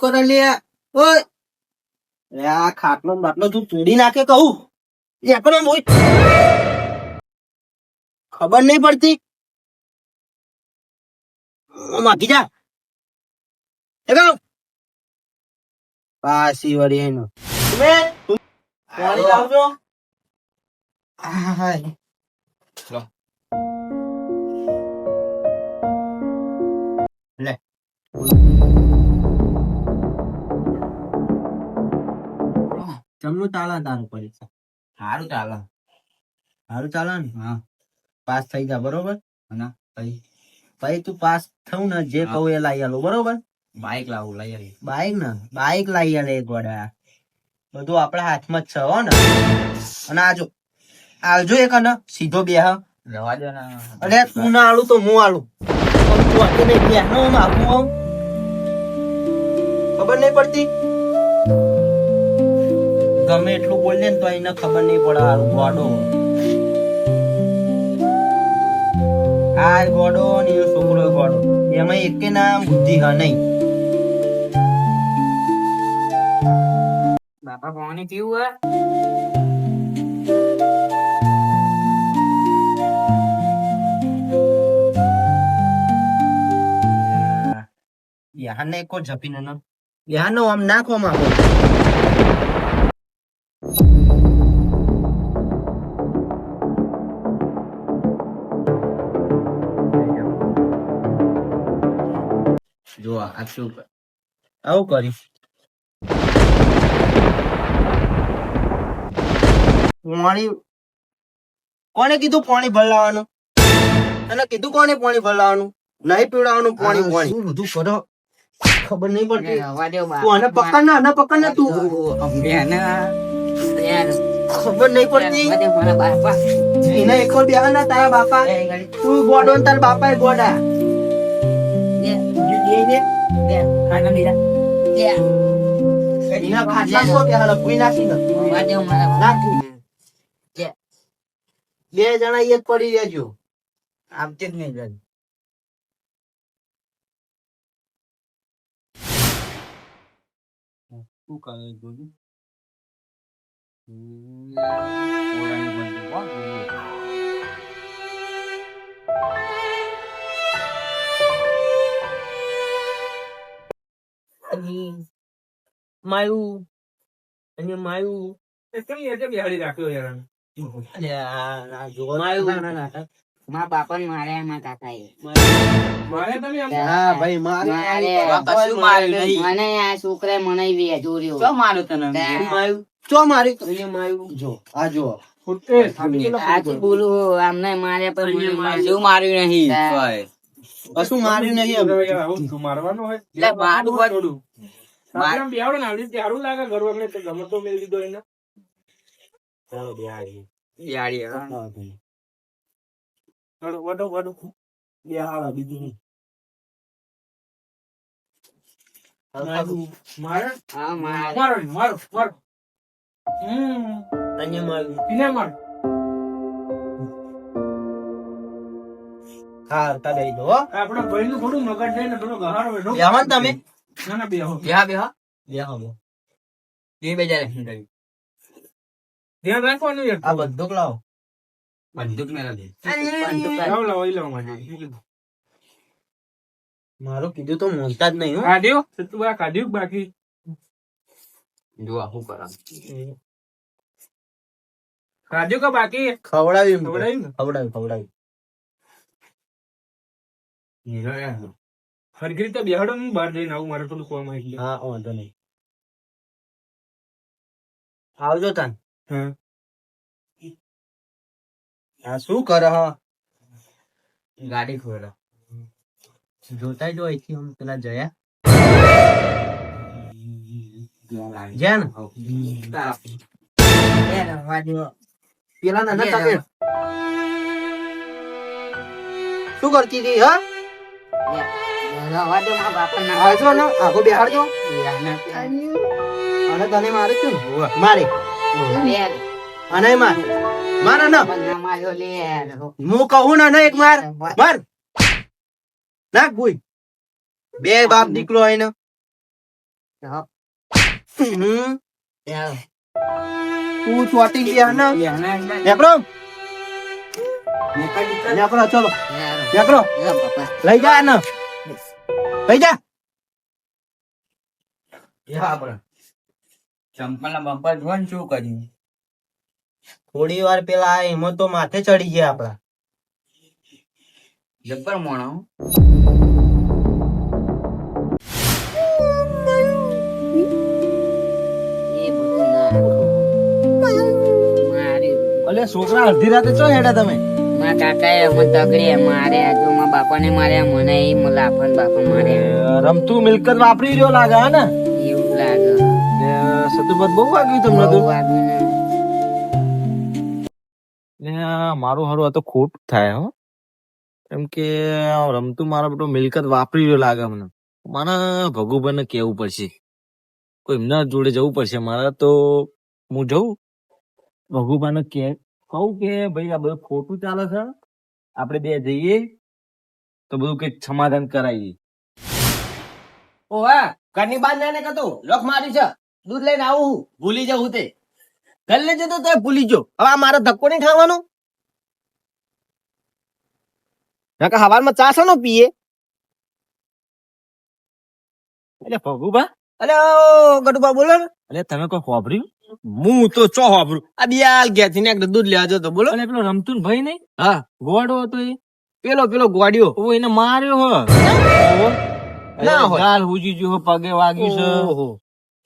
કરે લે ઓય આ ખાટલો બાટલો તું તોડી નાખે કહું. એકડો મોય ખબર નહીં પડતી. માગી જા. એ કહું. પાસી વળી એનો તમે? પાણી લાવજો. હાય લે. જમનું ચાલે તારું પરીક્ષા? સારું ચાલે. સારું ચાલે ને? હા. પાસ થઈ જા બરોબર? ના પછી પછી તું પાસ થયું ને જે કહું એ લાવી આલું બરોબર? બાઈક લાવું લઈ આવી બાઈક ને? બાઈક લાવી આલે એક વડા બધું આપણા હાથમાં જ છે હો ને? અને આજો આવજો એક અને સીધો બે હા. રવા દો ને. અરે તું ના આલું તો હું આલું? તું આટલું નહીં ખબર નહીં પડતી? ગમે એટલું બોલીએ ને તો એને ખબર નહીં પડે આ ગોડો. આ ગોડો ને એ છોકરો ગોડો. એમાં એકે ના બુદ્ધિ હા નહીં. બાપા પાણી પીવું હે? યાને કો ઝપીને ન યાર નો આમ નાખો માંગો જો શું આવું કરીશ પાણી કોને કીધું પાણી ભરલાવાનું અને કીધું કોને પાણી ભરલાવાનું નહીં પીવડાવવાનું પાણી પાણી. શું બધું કરો? ખબર નહીં પડતી. તું આને પકડ ને આને પકડ ના તું. ખબર નહીં પડતી. એને એકલો બેહા ના તારા બાપા. તું ગોડો ને તારા બાપા એ ગોડા બે જણા એક પડી રહેજો આમ જ નહીં શું કરે જોયું ઓળાની બંધ કોણ માયું અને માયું બાપા ને માર્યા કાકા એ હા ભાઈ મારે મારે. બાપા શું મને આ છોકરા મને વેચો રહ્યો. તને? માર્યું? ચો માર્યું? માર્યું? જો આ જો. બોલું આમને મારે પણ જેવું માર્યું. માર્યું. નહીં. કશું માર્યું નહીં એમ. એટલે બારું હોય. યારી હા, ભાઈ. હાલો, વડો, વડો. બે હાલો, બીજું નહીં. હા, મારે. અહીંયા માર્યું. હા, તારે લઈ લો, હો. બેહો ને તમે. બેહા. બેહા બેહો, બેહો. એ બેજા આ બંદૂક લાવો. બંદૂક ને બંદૂક મારું કીધું તો મોનતા જ નહીં કાઢ્યું? જો આ શું કરા ખવડાવી ખવડાવીને ખવડાવી ખવડાવ્યું. હરગીરી તો બેહાડો ને બહાર જઈને આવું મારે થોડું કોમ હા વાંધો નહીં. આવજો તાન. હા. આ શું કરે હ? ગાડી ખોલો. જોતા જો અહીંથી હું પેલા જયા. જ્યાં ને. પેલા તમે શું કરતી હતી હા? આવજો ને? આગો બેહાડજો. અને તને મારે શું મારે. અને માર માર ના હું કહું ને ને એક માર. માર. નાખ ભૂઈ. બે બાપ દીકરો હોય ને હા. હમ, યાર, તું ચોટી ગયા ને? નેકરો ચલો. બાપા. લઈ જા ને લઈ જા. ચંપલ જોન શું કર્યું? થોડી વાર પેલા આ એમાં તો માથે ચડી ગયા આપડા જબ્બર મોણો. અલે છોકરા અડધી રાતે ચો હેડા તમે? મારા કાકાએ અમને તગડી માર્યા જો મારા બાપાને માર્યા મને એ લાફન બાપા માર્યા. રમતું મિલકત વાપરી રહ્યો લાગે ને? એવું લાગે. સતુબત બહુ વાગ્યું તમને તો? મારું હારું આ તો ખોટ થાય હો. કેમ કે રમતું મારો બધો મિલકત વાપરી રહ્યો લાગે મને મને ભગુભાઈને કેવું પડશે. કોઈ એમના જોડે જવું પડશે. મારે તો હું જઉં? ભગુભાઈને કે કહું કે ભાઈ આ બધું ખોટું ચાલે છે. આપણે બે જઈએ તો બધું કંઈક સમાધાન કરાવીએ ઓ હા ઘરની બહાર ના કતો લોક મારી છે. દૂધ લઈને આવું હું. ભૂલી જાઉં તે. ઘર લઈ જતો તો ભૂલી જો હવે આ મારો ધક્કો નહીં ખાવાનો? નકર હવારમાં ચા શાનો પીએ? એટલે ભગુભા. અલે ગડુભા બોલો ને. એટલે તમે કોઈ ખોભર્યું હું તો ચો વાપરું. આ બિયાલ ગયા થી ને દૂધ લેવા જતો બોલો. અને પેલો રમતું ભાઈ નહીં? હા. ગોડો હતો એ. પેલો પેલો ગોડિયો. ઓ એને માર્યો હો. ના હોય. ગાલ હુજી જો પગે વાગ્યું છે. ઓહો.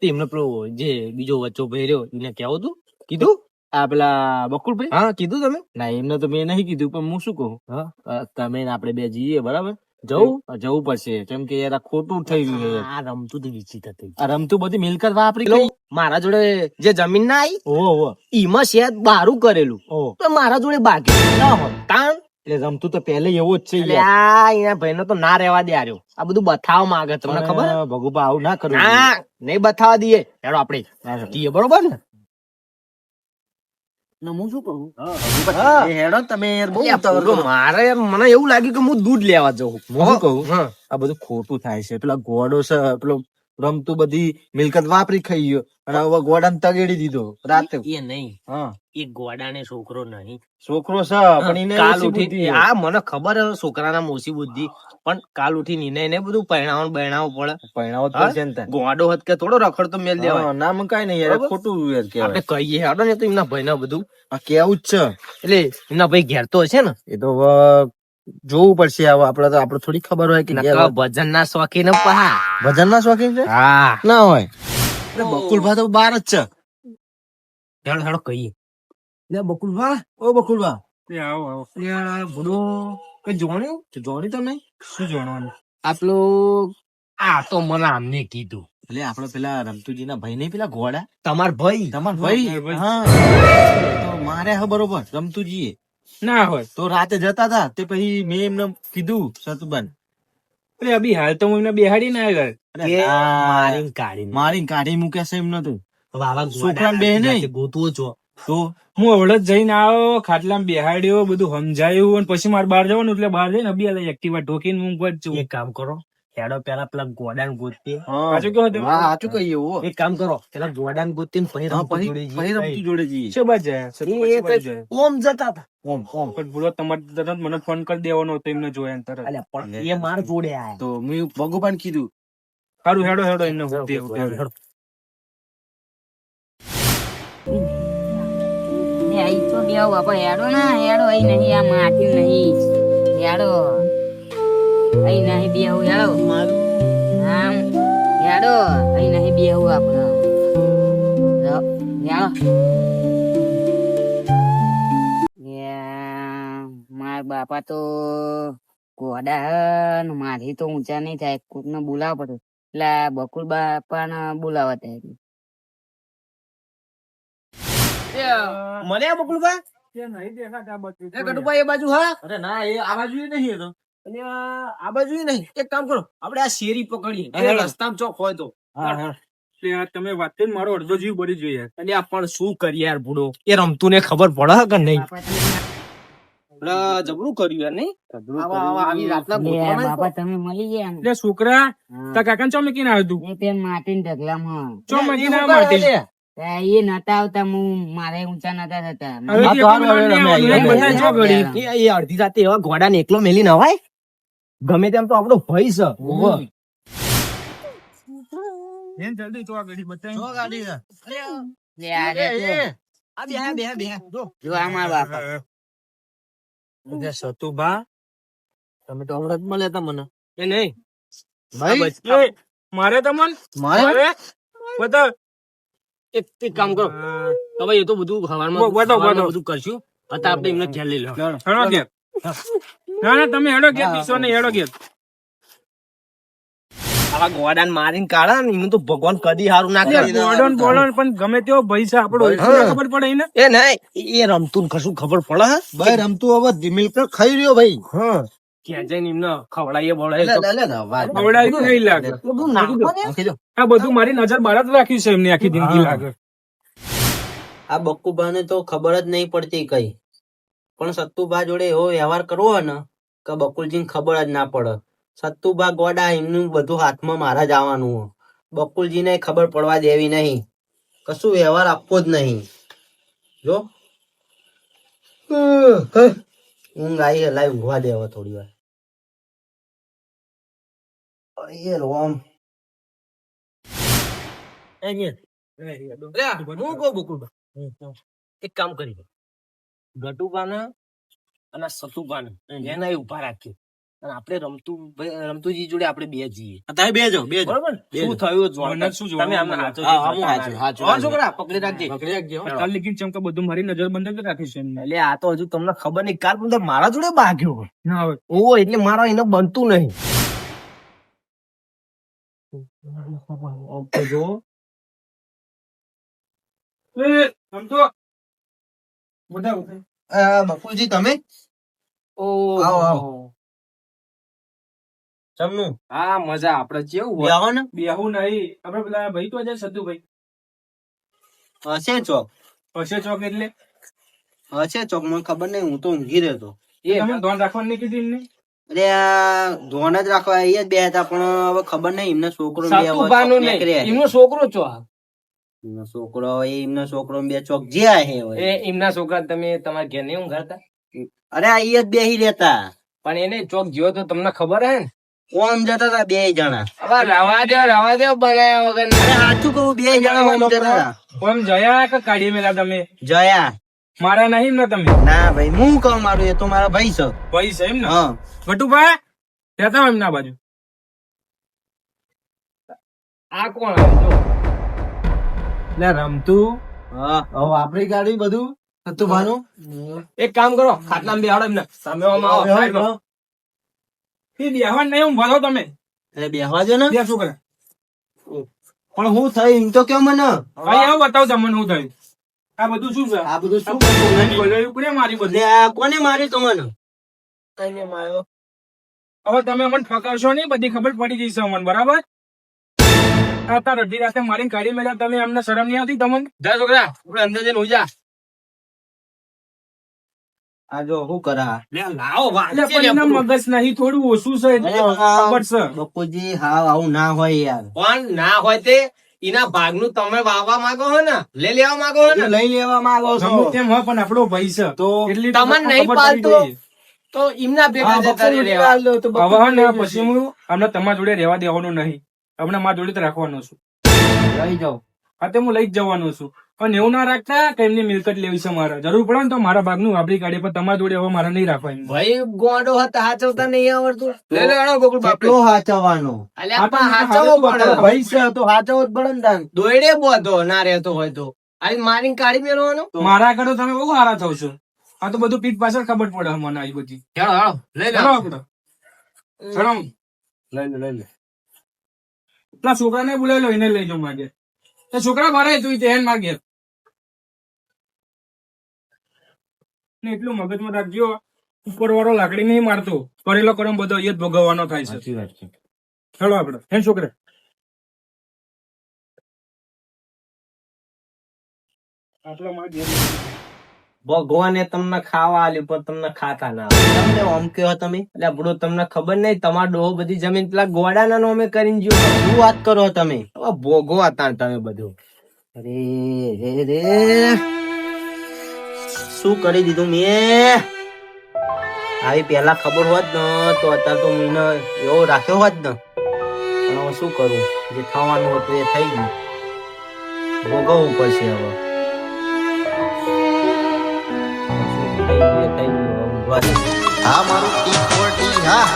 તેમને પેલો જે બીજો વચ્ચો ભાઈ રહ્યો એને કેવું તું કીધું? આ પેલા બકુલભાઈ? હા કીધું તમે. ના એમને તો મેં નહીં કીધું પણ હું શું કહું? હા. તમે આપડે આપણે બે જઈએ બરાબર? જવું? જવું પડશે. કેમ કે યાર ખોટું થઈ ગયું છે. આ રમતું તો વિચિત થઈ આ રમતું બધી મિલકત વાપરી મારા જોડે જે જમીન ના આવી ઓ ઈમાં શેદ બારું કરેલું. તો મારા જોડે બાકી ના હોય. કારણ એટલે રમતું તો પહેલે એવો જ છે. આ ભાઈ તો ના રહેવા દે આર્યો. આ બધું બતાવવા માંગે તમને ખબર ભગુભા આવું ના કરું. ના નહીં બતાવવા દઈએ. હેડો આપણે બરોબર ને હું શું કહું હા. હેડો તમે બહુ. મારે મને એવું લાગ્યું કે હું દૂધ લેવા જઉં હું કહું હા. આ બધું ખોટું થાય છે પેલા ગોડો છે પેલો રમતું બધી મિલકત વાપરી ખાઈ ગયો. અને હવે ગોડાને તગેડી દીધો રાતે. એ નહીં. હા. એ ગોડાને છોકરો નહીં. છોકરો છે પણ એને કાલ ઉઠી આ મને ખબર હે છોકરાના મોસી બુદ્ધિ. પણ કાલ ઉઠી નીને એને બધું પહેણાવો બહેણાવો પડે. પહેણાવો? પડશે ને ગોડો હત કે થોડો રખડતો મેલ દેવા હા, ના મને કાંઈ નહીં યાર ખોટું યાર આપણે કહીએ હેડો ને તો એમના ભાઈ બધું. આ કેવું જ છે. એટલે એમના ભાઈ ઘેર તો હશે ને? એ તો જોવું પડશે હવે. આપડે તો આપડે થોડી ખબર હોય કે ભજન ના શોખીન ભજન ના શોખીન છે? હા. ના હોય. બકુલભા તો બાર જ છે. હેડો હેડો કહીએ. લે બકુલભા ઓ બકુલભા. એ આવો આવો. યાર ભૂડો કઈ જોણ્યું? જોણી તમે? શું જોણવાનું? આપણું આ તો મને આમને કીધું. એટલે આપડે પેલા રમતુજી ના ભાઈ નહીં પેલા ઘોડા? તમાર ભાઈ? તમાર ભાઈ. હા. તો મારે હા બરોબર રમતુજી ના હોય. તો રાતે જતા હતા તે પછી મેં એમને કીધું સતુબન અરે અભી હાલ તો હું એમને બેહાડી ના આવ્યા કે મારીને કાઢીને. મારી કાઢી મૂક્યા છે એમ નતું હવે બે નહીં. ગોતવો છો. તો? હું અવળે જઈને આવ્યો ખાટલામાં બેહાડ્યો બધું સમજાયું અને પછી મારે બહાર જવાનું એટલે બહાર જઈને અભી એક્ટિવા ઠોકીને હું જ છું એક કામ કરો. હેડો પેલા પેલા ગોડાન પાછું કહો હા સાચું કહી એવું. એક કામ કરો પેલા ગોડાને ગોતીને પછી હા, રમતું પછી જોડે પછી જઈએ. રમતું જોડે જઈએ. શું બાજે એ? ઓમ જતા હતા. ઓમ ઓમ. પણ ભૂલો તમારે તરત મને ફોન કરી દેવાનો હતો એમને જોયા તરત. અલ્યા, પણ એ માર જોડે આયા. તો મેં ભગવાન કીધું. સારું હેડો હેડો એમને. હેડો. આઈ તો દેવ બાપા હેડો ના હેડો આઈ નહીં આ માટી નહીં. હેડો. અહીં નહીં બેહું હેડો આમ હેડો અહીં નહીં બેહું આપણે. મારા માર બાપા તો ગોડા હે ને મારી તો ઊંચા નહીં થાય કોક ને બોલાવવા પડે. એટલે બકુલ બાપાને બોલાવવા થાય મને એ નહીં દેખાતા બાજુ. એ બાજુ હા? અરે ના એ આ બાજુ નહીં એ તો. અને આ બાજુ નહીં. એક કામ કરો આપણે આ શેરી પકડીએ. રસ્તા. રસ્તામાં ચોક હોય તો. તમે વાત મારો અડધો જીવ ભરી જોઈએ અને આ પણ શું કરીએ યાર ભૂડો? એ રમતું ને ખબર પડે કે નહીં? તમે જબરું કર્યું યાર નહીં? આવા આવા આવી રાતના બાપા તમે મળી ગયા એમ. એટલે છોકરા. કાકા ચો મૂકીને આવ્યો તું? એ પેન માટીન ઢગલામાં. ચો મૂકીને આવ્યો એ નતા આવતા હું મારે ઊંચા નતા થતા. તે તો ઘડી અડધી રાતે એવા ઘોડાને એકલો મેલી નવાય ગમે તેમ તો આપણો ભય છે. બતાવી તો. આ બેહે, બેહે, બેહે. જો. જો. આ મારા બાપા. એટલે સતુભા તમે તો હમણાં જ મળ્યા હતા મને. એ નહીં. એ, મારે તમને? મારે? એક એક કામ કરો. તો ભાઈ એ તો બધું હવારમાં. બધું કરશું. અત્યારે આપણે એમને ઘેર લઈ લો ના ના તમે હેડો ગયા પીસો ને હેડો ગયા આવા ગોડાને મારીને કાઢા ને એનું તો ભગવાન કદી હારું ના કરે. બોર્ડન બોર્ડન પણ ગમે તેવો ભય આપણો ખબર પડે ને એ નહીં એ રમતું કશું ખબર પડે હે? ભાઈ રમતું હવે મિલકત ખાઈ રહ્યો ભાઈ. હા. ક્યાં જઈને એમને ખવડાવીએ બોલાવીએ તો. ખવડાવી નહીં લાગે. બધું ને. બધું મારી નજર બહાર રાખ્યું છે એમની આખી જિંદગી લાગે. આ બક્કુભાને તો ખબર જ નહીં પડતી કઈ. પણ સત્તુભા જોડે એવો વ્યવહાર કરવો ને કે બકુલજીને ખબર જ ના પડે સત્તુભા ગોડા એમનું બધું હાથમાં મારા જ આવવાનું હોય બકુલજીને ખબર પડવા દેવી નહીં કશું વ્યવહાર આપવો જ નહીં જો ઊંઘ આવી લાઈ ઊંઘવા દેવો થોડી વાર એ ઓમ બકુલભા. એક કામ કરી ગટુબાને અને સતુબાને. એના ઊભા રાખીએ. અને આપણે રમતું રમતુજી જોડે આપણે બે જઈએ તમે બે જાઓ બે બરોબર શું થયું જોવાનું. શું જોવાનું? તમે આમ હાચો હાચો, હાચો, છોકરા પકડી રાખજે. પકડી રાખજે કાલ લેકિન ચમકા બધું મારી નજર બંધ જ રાખી છે. એટલે આ તો હજુ તમને ખબર નહીં કાલ પણ મારા જોડે બાગ્યો ના હવે ઓ એટલે મારા એને બનતું નહીં. જો. એ. આ બકુલજી તમે? આવો, આવો. હા મજા. આપડે કેવું બે આવો ને. બેહું નહીં. આપડે પેલા ભાઈ તો જાય સદ્દુભાઈ. હશે ચોક? પછી ચોક એટલે? હશે ચોક. મને ખબર નહીં હું તો ઊંઘી રહેતો. એ તમે ધોન રાખવાનું નહીં કીધું એમને? અરે ધોન જ રાખવા એ જ બે હતા પણ હવે ખબર નહીં એમનો છોકરો. એમનો છોકરો છો આ. એમનો છોકરો એમનો છોકરો બે ચોક જે હે. એ એમના છોકરા તમે તમારા ઘેર નહીં ઊંઘાડતા? અરે આ જ બેહી રહેતા. પણ એને ચોક જીવો તો તમને ખબર હે ને? ઓમ જતા હતા બે જણા. હવે રવા દે રવા દે બનાયા વગર. અરે સાચું કહું બે જણા ઓમ જતા હતા ઓમ જયા કે કાઢી મેલા તમે? જયા. મારા નહીં ને તમે? ના ભાઈ હું કહું મારું એ તો મારા ભાઈ છે. ભાઈ છે એમ ને હા. વટુભાઈ રહેતા હોય એમના બાજુ? આ કોણ આવે? જો લે રમતું? આપણી ગાડી બધું? હતું ભાનું? એક કામ કરો ખાટલા બેહાડો એમને. સામે એ બેહવાન નહીં હું ભરો તમે. એટલે બેહવા જો ને. શું કરે? પણ હું થઈ એમ તો કેમ મને? ભાઈ આવો બતાવો તમને હું થયું. આ બધું શું છે? આ બધું શું? બોલાયું કોને મારી બધું. આ કોને મારી તમને? મને કઈને માર્યો. હવે તમે અમને ઠકાવશો નહીં બધી ખબર પડી જશે અમને બરાબર? આ અડધી રાતે મારીને કાઢી મેળ્યા તમે અમને શરમ નહીં આવતી તમને? જા છોકરા આપણે અંદર જઈને હોઈ જા. આ જો શું કરા લાવો વાત એટલે પણ એના મગજ નહીં થોડું ઓછું છે ખબર છે. બપુજી હા આવું ના હોય યાર. પણ ના હોય તે એના ભાગનું તમે વાવવા માંગો હો ને? લઈ લેવા માંગો હો ને? લઈ લેવા માંગો છો. તેમ હોય પણ આપણો ભાઈ છે. તો એટલી તમને નહીં પાલતો. તો એમના ભેગા જતા રહેવા. હવે ને પછી હું અમને તમારા જોડે રહેવા દેવાનું નહીં. અમને મારા જોડે જ રાખવાનો છું. લઈ જાઓ. હા તે હું લઈ જ જવાનો છું. પણ એવું ના રાખતા કે એમની મિલકત લેવી છે મારે. જરૂર પડે ને તો મારા ભાગનું વાપરી કાઢી પણ તમારા જોડે હવે મારે નહીં રાખવા. ભાઈ ગોંડો હતા હાચવતા નહીં આવડતું. લે લે ગોકુળ બાપરે. કેટલો હાચવવાનો? અલ્યા તો પણ હાચવવું પડે. ભાઈ છે તો હાચવો જ પડે ને તાન. દોયડે બોધો ના રહેતો હોય તો. આ મારીને કાઢી મેળવાનો? મારા આગળ તમે બહુ હારા થવ છો. આ તો બધું પીઠ પાછળ ખબર પડે મને આવી બધી. લઈ લે. લઈ લે લઈ લે. પેલા છોકરાને બોલાવી લો એને લઈ જાઉં માગે તો છોકરા ભરાય તું તે માગે ને એટલું મગજમાં રાખજો ઉપર વાળો લાકડી નહીં મારતો. કરેલો કરમ બધો એ જ ભોગવવાનો થાય છે. ચલો આપડે. હે છોકરા. આટલો ઘેર. ભગવાને તમને ખાવા આલ્યું પણ તમને ખાતા ના તમને ઓમ કયો તમે. એટલે બડો તમને ખબર નહીં, તમારો ડોહો બધી જમીન પેલા ગોડાના નોમે કરીને ગયો. શું વાત કરો તમે? હવે હતા તમે બધું. અરે, રે રે. શું કરી દીધું મેં? આવી પેલા ખબર હોત ને, તો અત્યારે તો મને એવો રાખ્યો હોત ને. પણ હવે શું કરું? જે થવાનું હતું એ થઈ ગયું. ભોગવવું પડશે હવે. દે. હા મારું ટી ફોર હા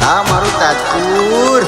હા મારું તાજપુર